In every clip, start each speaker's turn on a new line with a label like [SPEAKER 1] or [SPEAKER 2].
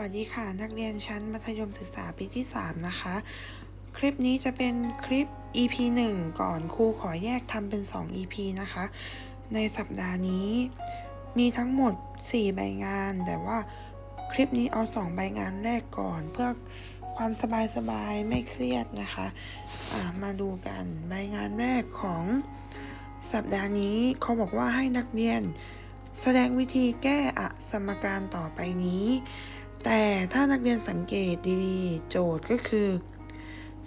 [SPEAKER 1] วัสดีค่ะ นักเรียนชั้นมัธยมศึกษาปีที่ 3 นะคะ คลิปนี้จะเป็นคลิป EP 1 ก่อนครูขอแยกทำเป็น 2 EP นะคะ ในสัปดาห์นี้มีทั้งหมด 4 ใบงาน แต่ว่าคลิปนี้เอา 2 ใบงานแรกก่อน เพื่อความสบายๆไม่เครียดนะคะะมาดูกันใบงานแรกของสัปดาห์นี้เขาบอกว่าให้นักเรียนแสดงวิธีแก้อสมการต่อไปนี้ แต่ถ้านักเรียนสังเกตดีๆ โจทย์ก็คือ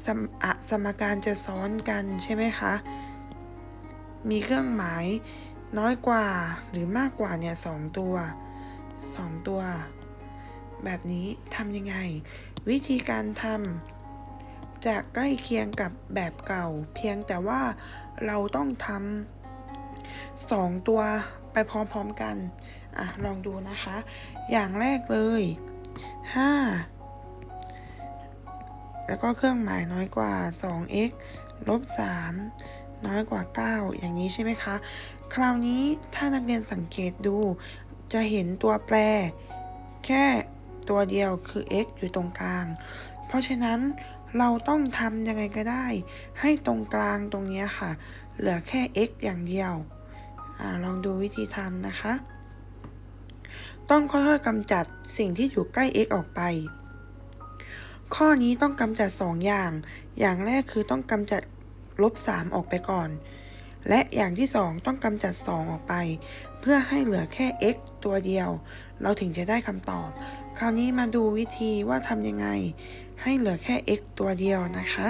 [SPEAKER 1] สมอสมการจะซ้อนกันใช่ไหมคะ มีเครื่องหมายน้อยกว่าหรือมากกว่าเนี่ยสองตัวสองตัว แบบนี้ทำยังไง วิธีการทำจะใกล้เคียงกับแบบเก่า เพียงแต่ว่าเราต้องทำสองตัวไปพร้อมๆกัน อะ ลองดูนะคะ อย่างแรกเลย 5 แล้วก็เครื่องหมายน้อยกว่า 2x ลบ 3 น้อยกว่า 9 อย่างนี้ใช่ไหมคะ คราวนี้ถ้านักเรียนสังเกตดู จะเห็นตัวแปร แค่ตัวเดียวคือ x อยู่ตรงกลาง เพราะฉะนั้นเราต้องทำยังไงก็ได้ ให้ตรงกลางตรงนี้ค่ะ เหลือแค่ x อย่างเดียวอลองดูวิธีทำนะคะ ต้องค่อยๆกำจัดสิ่งที่อยู่ใกล้ x ออกไป ข้อนี้ต้องกำจัด 2 อย่าง อย่างแรกคือต้องกำจัดลบ 3 ออกไปก่อน และอย่างที่ 2 ต้องกำจัด 2 ออกไป เพื่อให้เหลือแค่ x ตัวเดียว เราถึงจะได้คำตอบ คราวนี้มาดูวิธีว่าทำยังไง ให้เหลือแค่ x ตัวเดียวนะคะ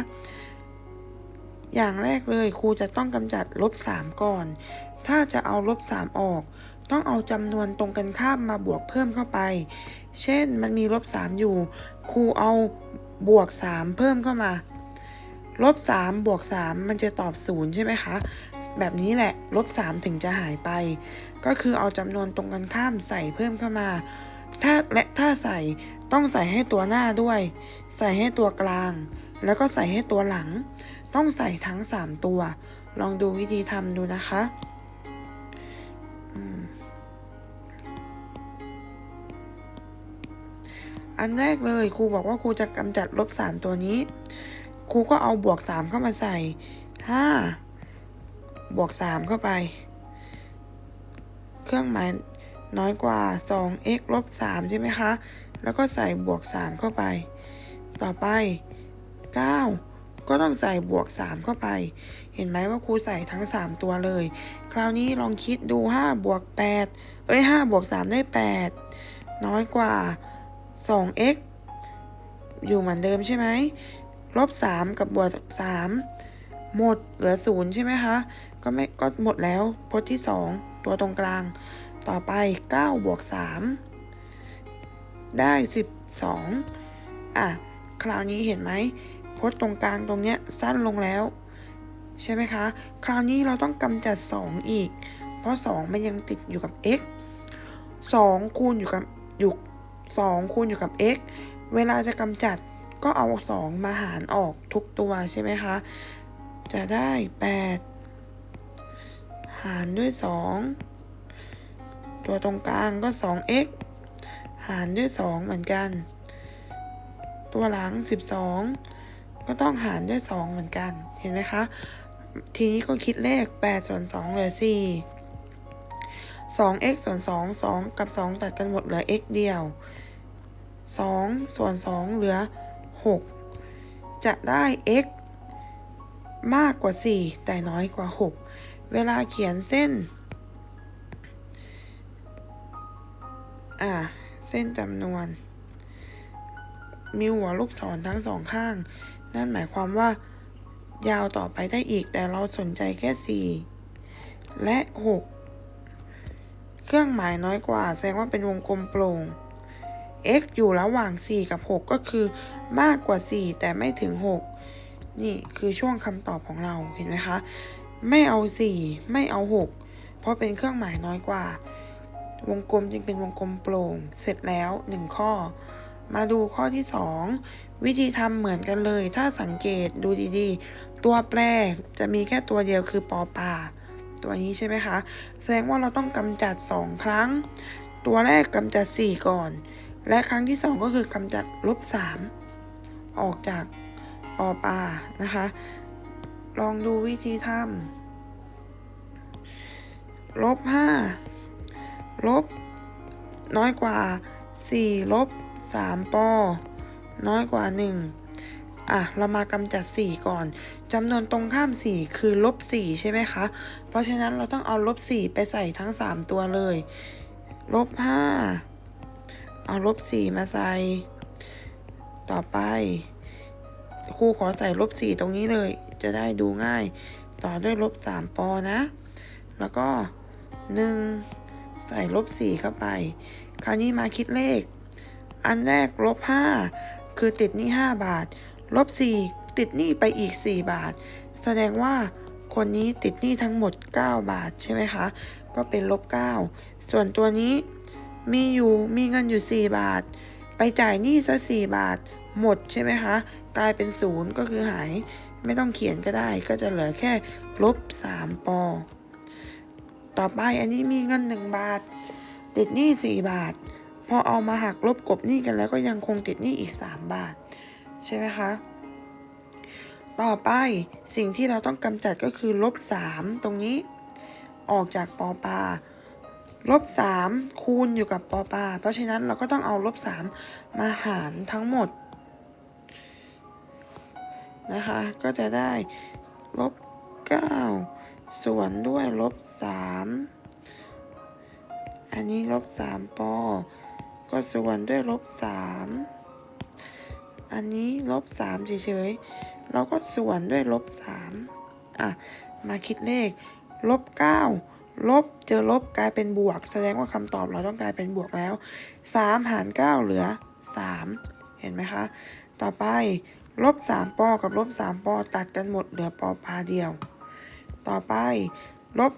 [SPEAKER 1] อย่างแรกเลยครูจะต้องกำจัดลบ 3 ก่อน ถ้าจะเอาลบ 3 ออก ต้องเอาจำนวนตรงกันข้ามมาบวกเพิ่มเข้าไป เช่นมันมีลบ3อยู่ ครูเอาบวก 3 เพิ่มเข้ามา ลบ3บวก 3 มันจะตอบ 0 ใช่ไหมคะ แบบนี้แหละ ลบ 3 ถึงจะหายไป ก็คือเอาจำนวนตรงกันข้ามใส่เพิ่มเข้ามา ถ้าและถ้าใส่ต้องใส่ให้ตัวหน้าด้วย ใส่ให้ตัวกลาง แล้วก็ใส่ให้ตัวหลัง ต้องใส่ทั้ง 3 ตัว ลองดูวิธีทำดูนะคะ อืม อันแรกเลยครูบอกว่าครูจะกำจัดลบ3ตัวนี้ ครูก็เอาบวก3เข้ามาใส่5บวก3เข้าไป เครื่องหมายน้อยกว่า 2x ลบ 3 ใช่ไหมคะ แล้วก็ใส่บวก 3 เข้าไป ต่อไป 9 ก็ต้องใส่บวก 3 เข้าไป เห็นไหมว่าครูใส่ทั้ง 3 ตัวเลย คราวนี้ลองคิดดู 5 บวก 8 เอ้ย 5 บวก 3 ได้ 8 น้อยกว่า 2x อยู่เหมือนเดิมใช่ไหมลบ3กับบวก3หมดเหลือ0ใช่ไหมคะ ก็ไม่ก็หมดแล้วพจน์ที่ 2 ตัวตรงกลาง ต่อไป9บวก3ได้ 12 อะ คราวนี้เห็นไหมพจน์ตรงกลางตรงเนี้ยสั้นลงแล้ว ใช่ไหมคะ คราวนี้เราต้องกำจัด 2 อีก เพราะ 2 มันยังติดอยู่กับ x 2 คูณอยู่กับอยู่ 2 คูณอยู่กับ x เวลาจะกำจัดก็เอา 2 มาหารออกทุกตัวใช่ไหมคะ จะได้ 8 หารด้วย 2 ตัวตรงกลางก็ 2x หารด้วย 2 เหมือนกัน ตัวหลัง 12 ก็ต้องหารด้วย 2 เหมือนกัน เห็นไหมคะ ทีนี้ก็คิดเลข 8 ส่วน2เหลือ 4 2x ส่วน 2 2 กับ 2 ตัดกันหมดเหลือ x เดียว 2 ส่วน 2 เหลือ 6 จะได้ x มากกว่า 4 แต่น้อยกว่า 6 เวลาเขียนเส้น อ่า เส้นจำนวน มีหัวลูกศรทั้งสองข้าง นั่นหมายความว่ายาวต่อไปได้อีกแต่เราสนใจแค่ 4 และ 6 เครื่องหมายน้อยกว่า แสดงว่าเป็นวงกลมโปร่ง x อยู่ระหว่าง 4 กับ 6 ก็คือมากกว่า 4 แต่ไม่ถึง 6 นี่คือช่วงคำตอบของเราเห็นไหมคะ ไม่เอา 4 ไม่เอา 6 เพราะเป็นเครื่องหมายน้อยกว่า วงกลมจึงเป็นวงกลมโปร่ง เสร็จแล้ว 1 ข้อ มาดูข้อที่ 2 วิธีทำเหมือนกันเลย ถ้าสังเกตดูดีๆ ตัวแปรจะมีแค่ตัวเดียวคือปอปลา ตัวนี้ใช่ไหมคะ แสดงว่าเราต้องกำจัด 2 ครั้ง ตัวแรกกำจัด 4 ก่อน และครั้งที่สองก็คือกำจัดลบสามออกจากปอปานะคะ ลองดูวิธีทำลบห้าลบน้อยกว่า 4 ลบ 3 ปอ น้อยกว่า 1 อะเรามากำจัด 4 ก่อนจำนวนตรงข้าม 4 คือลบ4ใช่ไหมคะ เพราะฉะนั้นเราต้องเอาลบ4ไปใส่ทั้ง 3 ตัวเลยลบ5เอาลบ4มาใส่ ต่อไปครูขอใส่ลบ4ตรงนี้เลย จะได้ดูง่าย ต่อด้วยลบ3ปอนะ แล้วก็ 1 ใส่ลบ4เข้าไป คราวนี้มาคิดเลข อันแรกลบ5คือติดนี้5บาท ลบ 4 ติดหนี้ไปอีก 4 บาท แสดงว่าคนนี้ติดหนี้ทั้งหมด 9 บาทใช่ไหมคะ ก็เป็นลบ 9 ส่วนตัวนี้มีอยู่มีเงินอยู่ 4 บาท ไปจ่ายหนี้ซะ 4 บาท หมดใช่ไหมคะ กลายเป็นศูนย์ก็คือหายไม่ต้องเขียนก็ได้ ก็จะเหลือแค่ลบ 3 ปอ ต่อไปอันนี้มีเงิน 1 บาท ติดหนี้ 4 บาท พอเอามาหักลบกบหนี้กันแล้วก็ยังคงติดหนี้อีก 3 บาท ใช่ไหมคะ ต่อไปสิ่งที่เราต้องกำจัดก็คือลบ3ตรงนี้ ออกจากปอปาลบ3คูณอยู่กับปอปา เพราะฉะนั้นเราก็ต้องเอาลบ3มาหารทั้งหมดนะคะ ก็จะได้ลบ9ส่วนด้วยลบ3อันนี้ลบ3ปอ ก็ส่วนด้วยลบ3 อันนี้ลบ3เฉยๆ เราก็ส่วนด้วยลบ3อะ มาคิดเลข ลบ9ลบเจอลบกลายเป็นบวก แสดงว่าคำตอบเราต้องกลายเป็นบวกแล้ว3หาร9เหลือ3เห็นไหมคะ ต่อไปลบ3ปอกับลบ3ปอตัดกันหมดเหลือปอพาเดียว ต่อไปลบ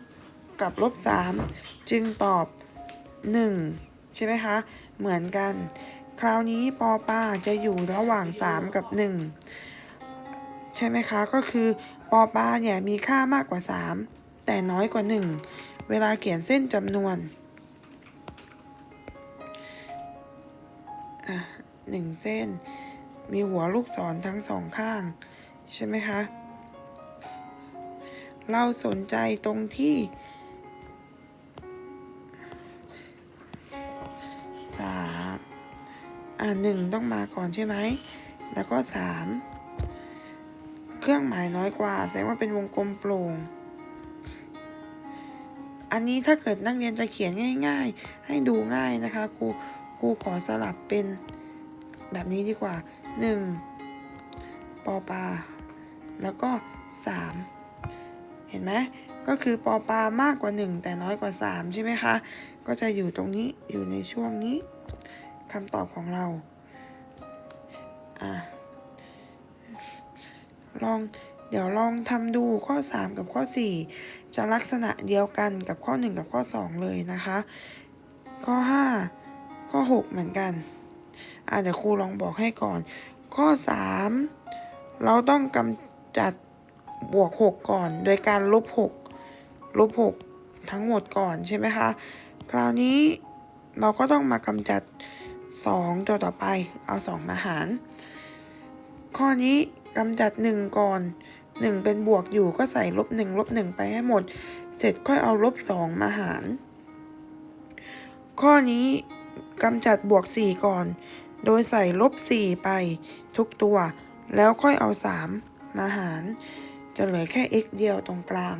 [SPEAKER 1] 3กับลบ3จึงตอบ1ใช่ไหมคะ เหมือนกัน คราวนี้ปอปาจะอยู่ระหว่าง 3 กับ 1 ใช่ไหมคะ ก็คือปอปาเนี่ยมีค่ามากกว่า 3 แต่น้อยกว่า 1 เวลาเขียนเส้นจำนวนอะหนึ่งเส้น มีหัวลูกศรทั้งสองข้าง ใช่ไหมคะ เราสนใจตรงที่ อ่าหนึ่งต้องมาก่อนใช่ไหม แล้วก็สามเครื่องหมายน้อยกว่า แสดงว่าเป็นวงกลมโปร่ง อันนี้ถ้าเกิดนักเรียนจะเขียนง่าย ๆ ให้ดูง่ายนะคะ ครูครูขอสลับเป็นแบบนี้ดีกว่าหนึ่งปอปา แล้วก็สามเห็นไหมก็คือปอปามากกว่า 1 แต่น้อยกว่า 3 ใช่ไหมคะ ก็จะอยู่ตรงนี้อยู่ในช่วงนี้ คำตอบของเราอะลองเดี๋ยวลองทำดูข้อ 3 กับข้อ 4 จะลักษณะเดียวกันกับข้อ 1 กับข้อ 2 เลยนะคะ ข้อ 5 ข้อ 6 เหมือนกันอะเดี๋ยวครูลองบอกให้ก่อน ข้อ 3 เราต้องกำจัดบวก 6 ก่อน โดยการลบ 6 ลบ 6 ทั้งหมดก่อนใช่ไหมคะ คราวนี้เราก็ต้องมากำจัด 2 ตัวต่อไปเอา 2 มาหาร ข้อนี้กำจัด1ก่อน 1 เป็นบวกอยู่ก็ใส่ลบ1ลบ1ไปให้หมด เสร็จค่อยเอาลบ2มาหาร ข้อนี้กำจัดบวก 4 ก่อน โดยใส่ลบ 4 ไปทุกตัว แล้วค่อยเอา 3 มาหาร จะเหลือแค่ x เดียวตรงกลาง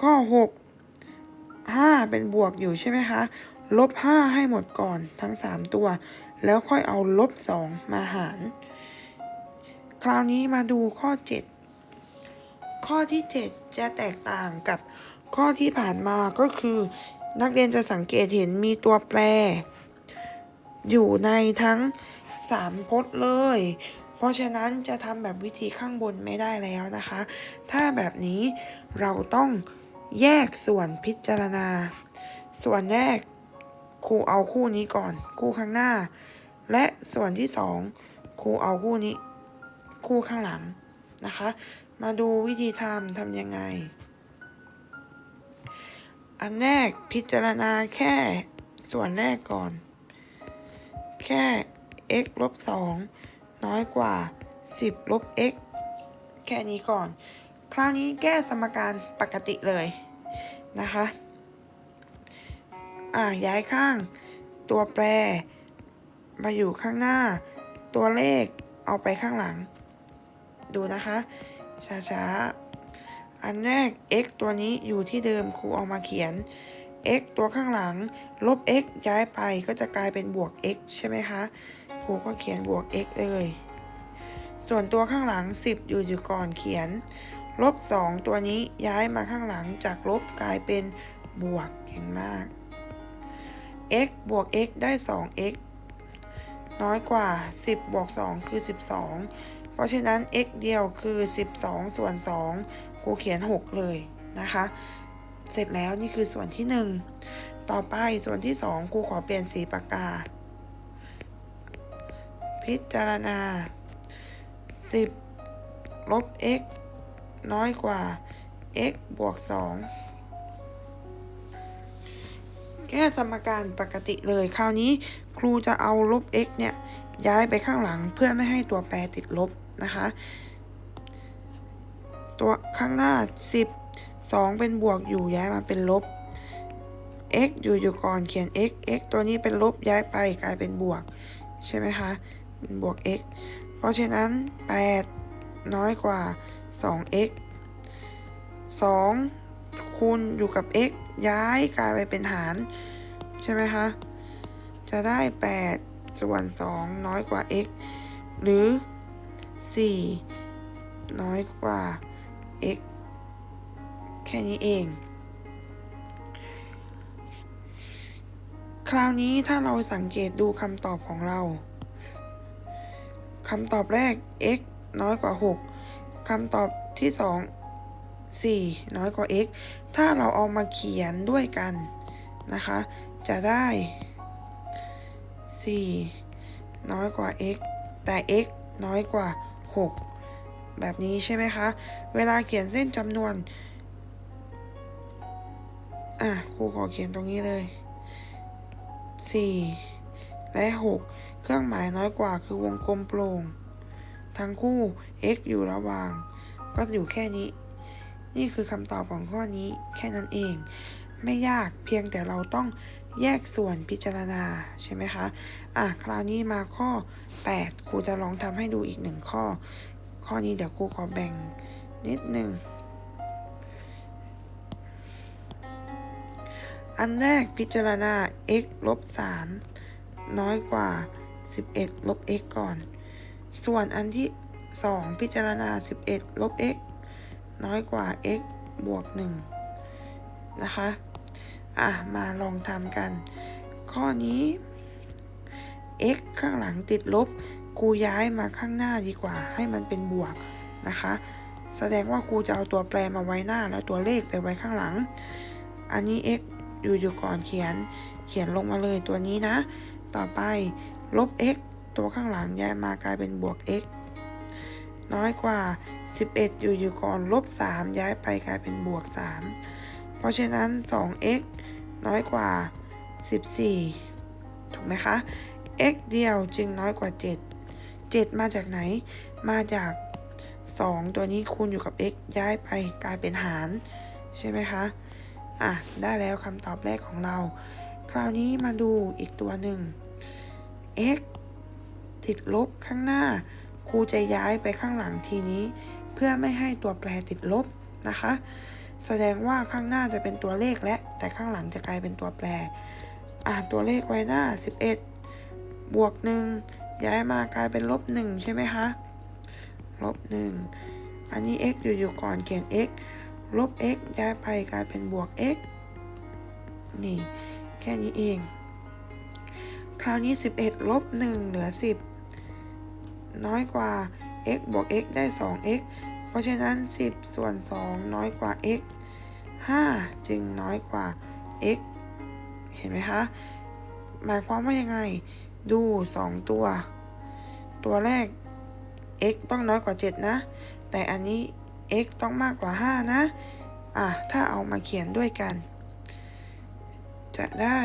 [SPEAKER 1] ข้อ 6 5 เป็นบวกอยู่ใช่ไหมคะ ลบ 5 ให้หมดก่อนทั้ง 3 ตัว แล้วค่อยเอาลบ 2 มาหาร คราวนี้มาดูข้อ 7 ข้อที่ 7 จะแตกต่างกับข้อที่ผ่านมาก็คือ นักเรียนจะสังเกตเห็นมีตัวแปร อยู่ในทั้ง 3พจน์เลย เพราะฉะนั้นจะทำแบบวิธีข้างบนไม่ได้แล้วนะคะ ถ้าแบบนี้เราต้องแยกส่วนพิจารณา ส่วนแรก ครูเอาคู่นี้ก่อน คู่ข้างหน้า และส่วนที่สองครูเอาคู่นี้ คู่ข้างหลังนะคะ มาดูวิธีทำทำยังไง อันแรกพิจารณาแค่ส่วนแรกก่อน แค่ x ลบ2น้อยกว่า 10 ลบ x แค่นี้ก่อน คราวนี้แก้สมการปกติเลยนะคะ อ่าย้ายข้าง ตัวแปร มาอยู่ข้างหน้า ตัวเลขเอาไปข้างหลัง ดูนะคะ ช้าๆ อันแรก x ตัวนี้อยู่ที่เดิมครูเอามาเขียน x ตัวข้างหลัง ลบ x ย้ายไปก็จะกลายเป็นบวก x ใช่ไหมคะ ครูก็เขียนบวก x เลย ส่วนตัวข้างหลัง 10 อยู่อยู่ก่อนเขียน ลบ 2 ตัวนี้ย้ายมาข้างหลังจากลบกลายเป็นบวกเก่งมาก x บวก x ได้ 2x น้อยกว่า 10 บวก 2 คือ 12 เพราะฉะนั้น x เดียวคือ 12 ส่วน 2 ครูเขียน 6 เลยนะคะ เสร็จแล้วนี่คือส่วนที่ 1 ต่อไปส่วนที่ 2 ครูขอเปลี่ยนสีปากกา พิจารณา 10 ลบ x น้อยกว่า x บวก 2 แก้สมการปกติเลย คราวนี้ครูจะเอาลบ x เนี่ย ย้ายไปข้างหลังเพื่อไม่ให้ตัวแปรติดลบนะคะ ตัวข้างหน้า 10 2 เป็นบวกอยู่ย้ายมาเป็นลบ x อยู่อยู่ก่อนเขียน x x ตัวนี้เป็นลบย้ายไปกลายเป็นบวก ใช่ไหมคะเป็นบวก x เพราะฉะนั้น 8 น้อยกว่า 2x 2 คูณอยู่กับ x ย้ายกลายไปเป็นหาร ใช่ไหมคะ จะได้ 8 ส่วน 2 น้อยกว่า x หรือ 4 น้อยกว่า x แค่นี้เอง คราวนี้ถ้าเราสังเกตดูคำตอบของเราคำตอบแรก x น้อยกว่า 6คำตอบที่ 2 4 น้อยกว่า x ถ้าเราเอามาเขียนด้วยกันนะคะ จะได้ 4 น้อยกว่า x แต่ x น้อยกว่า 6 แบบนี้ใช่ไหมคะ เวลาเขียนเส้นจำนวน อะครูขอเขียนตรงนี้เลย 4 และ 6 เครื่องหมายน้อยกว่าคือวงกลมโปร่ง ทั้งคู่ x อยู่ระหว่าง ก็จะอยู่แค่นี้ นี่คือคำตอบของข้อนี้แค่นั้นเอง ไม่ยากเพียงแต่เราต้องแยกส่วนพิจารณาใช่ไหมคะ อะ คราวนี้มาข้อ 8 ครูจะลองทำให้ดูอีกหนึ่งข้อ ข้อนี้เดี๋ยวครูขอแบ่งนิดหนึ่ง อันแรกพิจารณา x ลบ 3 น้อยกว่า 11 ลบ x ก่อน ส่วนอันที่ 2 พิจารณา 11 ลบ x น้อยกว่า x บวก 1 นะคะ อะ มาลองทำกัน ข้อนี้ x ข้างหลังติดลบครูย้ายมาข้างหน้าดีกว่า ให้มันเป็นบวกนะคะ แสดงว่าครูจะเอาตัวแปรมาไว้หน้า แล้วตัวเลขไปไว้ข้างหลัง อันนี้ x อยู่อยู่ก่อนเขียน เขียนลงมาเลยตัวนี้นะ ต่อไปลบ x ตัวข้างหลังย้ายมากลายเป็นบวก x น้อยกว่า 11 อยู่อยู่ก่อนลบ 3 ย้ายไปกลายเป็นบวก 3 เพราะฉะนั้น 2x น้อยกว่า 14 ถูกไหมคะ x เดียวจึงน้อยกว่า 7 7 มาจากไหน มาจาก 2 ตัวนี้คูณอยู่กับ x ย้ายไปกลายเป็นหาร ใช่ไหมคะ อะ ได้แล้วคำตอบแรกของเรา คราวนี้มาดูอีกตัวหนึ่ง x ติดลบข้างหน้า รูจะย้ายไปข้างหลังทีนี้ เพื่อไม่ให้ตัวแปรติดลบนะคะ แสดงว่าข้างหน้าจะเป็นตัวเลขและ แต่ข้างหลังจะกลายเป็นตัวแปร อ่านตัวเลขไว้หน้า 11 บวก 1 ย้ายมากลายเป็นลบ 1 ใช่ไหมคะลบ 1 อันนี้ x อยู่อยู่ก่อนเขียน x ลบ x ย้ายไปกลายเป็นบวก x นี่ แค่นี้เอง คราวนี้ 11 ลบ 1 เหลือ 10 น้อยกว่า x บวก x ได้ 2x เพราะฉะนั้น 10 ส่วน 2 น้อยกว่า x 5 จึงน้อยกว่า x เห็นไหมคะ หมายความว่ายังไง ดู 2 ตัว ตัวแรก x ต้องน้อยกว่า 7 นะ แต่อันนี้ x ต้องมากกว่า 5 นะ อะ ถ้าเอามาเขียนด้วยกัน จะได้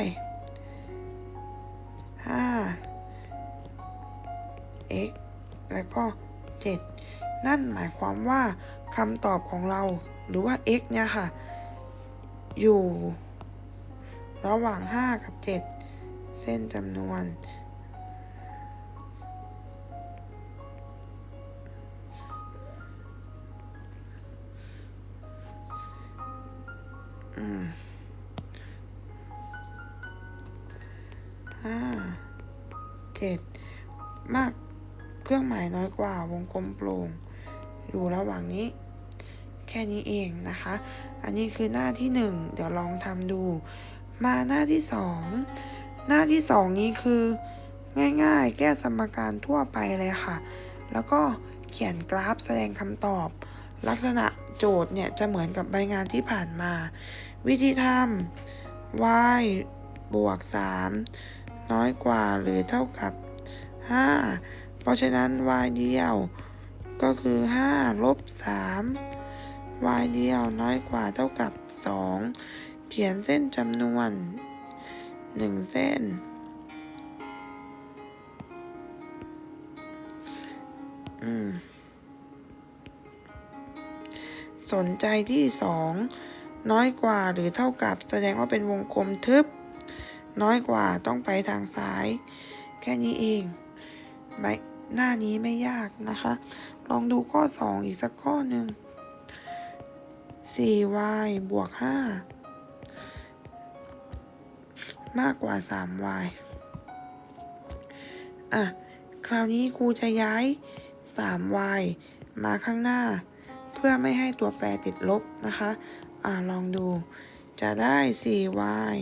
[SPEAKER 1] 5 x แล้วก็ 7 นั่นหมายความว่าคำตอบของเราหรือว่า x เนี่ยค่ะ อยู่ ระหว่าง 5 กับ 7 เส้นจำนวน อืมห้าเจ็ดมาก เครื่องหมายน้อยกว่าวงกลมโปร่ง อยู่ระหว่างนี้ แค่นี้เองนะคะ อันนี้คือหน้าที่หนึ่งเดี๋ยวลองทำดู มาหน้าที่สองหน้าที่สองนี้คือ ง่ายๆ แก้สมการทั่วไปเลยค่ะ แล้วก็เขียนกราฟแสดงคำตอบ ลักษณะโจทย์เนี่ย จะเหมือนกับใบงานที่ผ่านมา วิธีทำ y บวก 3 น้อยกว่าหรือเท่ากับ 5 เพราะฉะนั้น y เดียว ก็คือ 5 ลบ 3 y เดียวน้อยกว่าเท่ากับ 2 เขียนเส้นจำนวน 1 เส้น อืมสนใจที่ 2 น้อยกว่าหรือเท่ากับแสดงว่าเป็นวงกลมทึบ น้อยกว่าต้องไปทางซ้าย แค่นี้เองใบ หน้านี้ไม่ยากนะคะ ลองดูข้อ 2 อีกสักข้อหนึ่ง 4y บวก 5 มากกว่า 3y อะ คราวนี้ครูจะย้าย 3y มาข้างหน้า เพื่อไม่ให้ตัวแปรติดลบนะคะ อ่าลองดู จะได้ 4y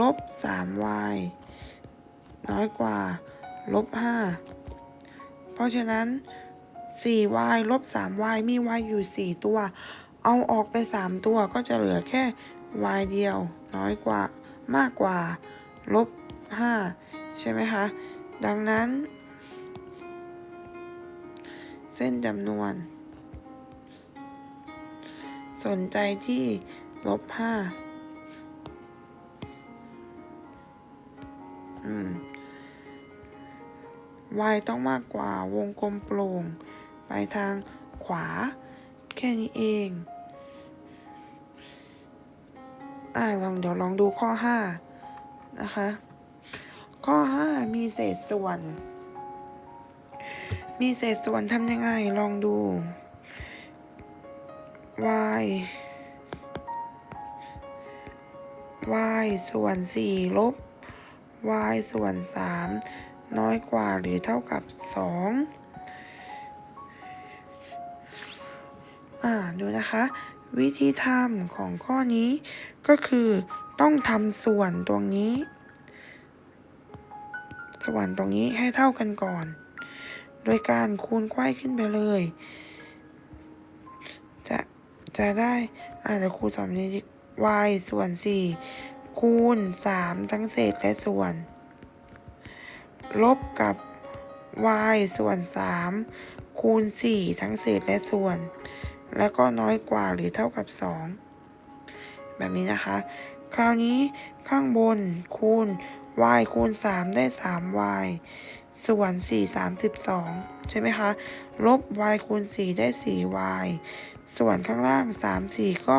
[SPEAKER 1] ลบ 3y น้อยกว่า ลบ 5 เพราะฉะนั้น 4y ลบ 3y มี y อยู่ 4 ตัว เอาออกไป 3 ตัวก็จะเหลือแค่ y เดียว น้อยกว่ามากกว่าลบ 5 ใช่ไหมคะ ดังนั้น เส้นจำนวน สนใจที่ลบ 5 อืม y ต้องมากกว่าวงกลมโปร่ง ไปทางขวา แค่นี้เอง อ่าลองเดี๋ยวลองดูข้อ 5 นะคะ ข้อ 5 มีเศษส่วน มีเศษส่วนทำยังไง ลองดู y y ส่วน 4 ลบ y ส่วน 3 น้อยกว่าหรือเท่ากับ 2 อ่าดูนะคะ วิธีทำของข้อนี้ก็คือต้องทำส่วนตรงนี้ ส่วนตรงนี้ให้เท่ากันก่อน โดยการคูณไขว้ขึ้นไปเลย จะจะได้อาจจะครูสอนี้ y ส่วน 4 คูณ 3 ทั้งเศษและส่วน ลบกับ y ส่วน 3 คูณ 4 ทั้งเศษและส่วน แล้วก็น้อยกว่าหรือเท่ากับ 2 แบบนี้นะคะ คราวนี้ข้างบนคูณ y คูณ 3 ได้ 3y ส่วน 4 32 ใช่ไหมคะ ลบ y คูณ 4 ได้ 4y ส่วนข้างล่าง 3 4 ก็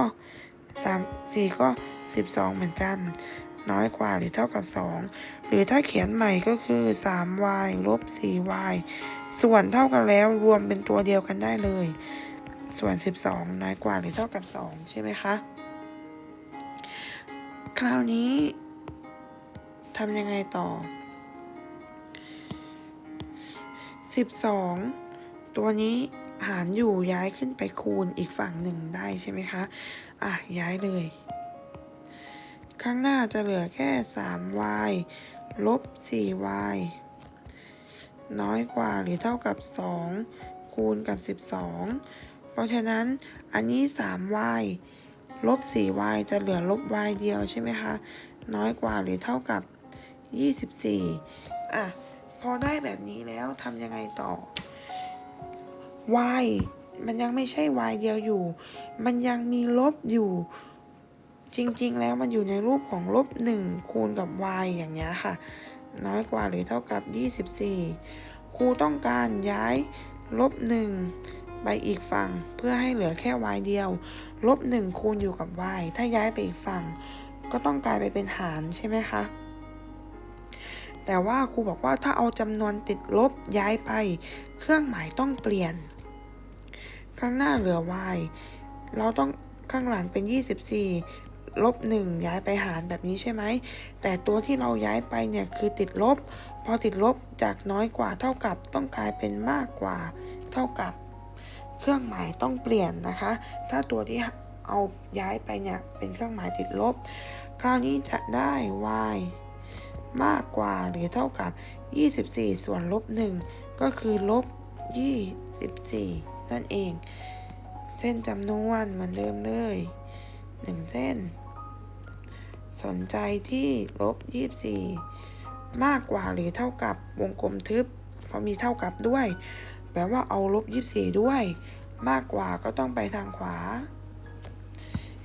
[SPEAKER 1] 3 4 ก็ 12 เหมือนกัน น้อยกว่าหรือเท่ากับ 2 หรือถ้าเขียนใหม่ก็คือ 3y ลบ 4y ส่วนเท่ากันแล้วรวมเป็นตัวเดียวกันได้เลย ส่วน 12 น้อยกว่าหรือเท่ากับ 2 ใช่ไหมคะ คราวนี้ทำยังไงต่อ 12 ตัวนี้หารอยู่ย้ายขึ้นไปคูณอีกฝั่งหนึ่งได้ใช่ไหมคะ อะ ย้ายเลย ข้างหน้าจะเหลือแค่ 3y ลบ 4y น้อยกว่าหรือเท่ากับ 2 คูณกับ 12 เพราะฉะนั้นอันนี้ 3y ลบ 4y จะเหลือลบ y เดียวใช่ไหมคะ น้อยกว่าหรือเท่ากับ 24 อะ พอได้แบบนี้แล้วทำยังไงต่อ y มันยังไม่ใช่ y เดียวอยู่ มันยังมีลบอยู่ จริงๆ แล้วมันอยู่ในรูปของลบ1คูณกับ y อย่างเงี้ยค่ะ น้อยกว่าหรือเท่ากับ 24คครูต้องการย้ายลบหนึ่งไปอีกฝั่ง เพื่อให้เหลือแค่ y เดียวลบหนึ่งคูณอยู่กับ y ถ้าย้ายไปอีกฝั่ง ก็ต้องกลายไปเป็นหารใช่ไหมคะแต่ว่าครูบอกว่าถ้าเอาจำนวนติดลบย้ายไป เครื่องหมายต้องเปลี่ยน ข้างหน้าเหลือ y เราต้องข้างหลังเป็น 24 ลบ1ย้ายไปหารแบบนี้ใช่ไหม แต่ตัวที่เราย้ายไปเนี่ยคือติดลบ พอติดลบจากน้อยกว่าเท่ากับต้องกลายเป็นมากกว่าเท่ากับ เครื่องหมายต้องเปลี่ยนนะคะ ถ้าตัวที่เอาย้ายไปเนี่ยเป็นเครื่องหมายติดลบ คราวนี้จะได้ y มากกว่าหรือเท่ากับ 24 ส่วนลบ1ก็คือลบ 24 นั่นเอง เส้นจำนวนเหมือนเดิมเลย 1 เส้น สนใจที่ลบ24 มากกว่าหรือเท่ากับวงกลมทึบเพราะมีเท่ากับด้วย แปลว่าเอาลบ24 ด้วย มากกว่าก็ต้องไปทางขวา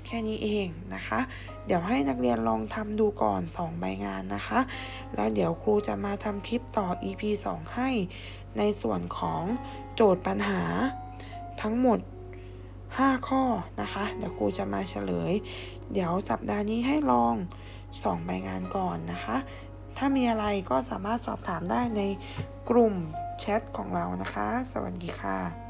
[SPEAKER 1] แค่นี้เองนะคะ เดี๋ยวให้นักเรียนลองทำดูก่อน 2 ใบงานนะคะ แล้วเดี๋ยวครูจะมาทำคลิปต่อ EP 2 ให้ ในส่วนของโจทย์ปัญหาทั้งหมด 5 ข้อนะคะ เดี๋ยวครูจะมาเฉลย เดี๋ยวสัปดาห์นี้ให้ลอง2ใบงานก่อนนะคะ ถ้ามีอะไรก็สามารถสอบถามได้ในกลุ่มแชทของเรานะคะ สวัสดีค่ะ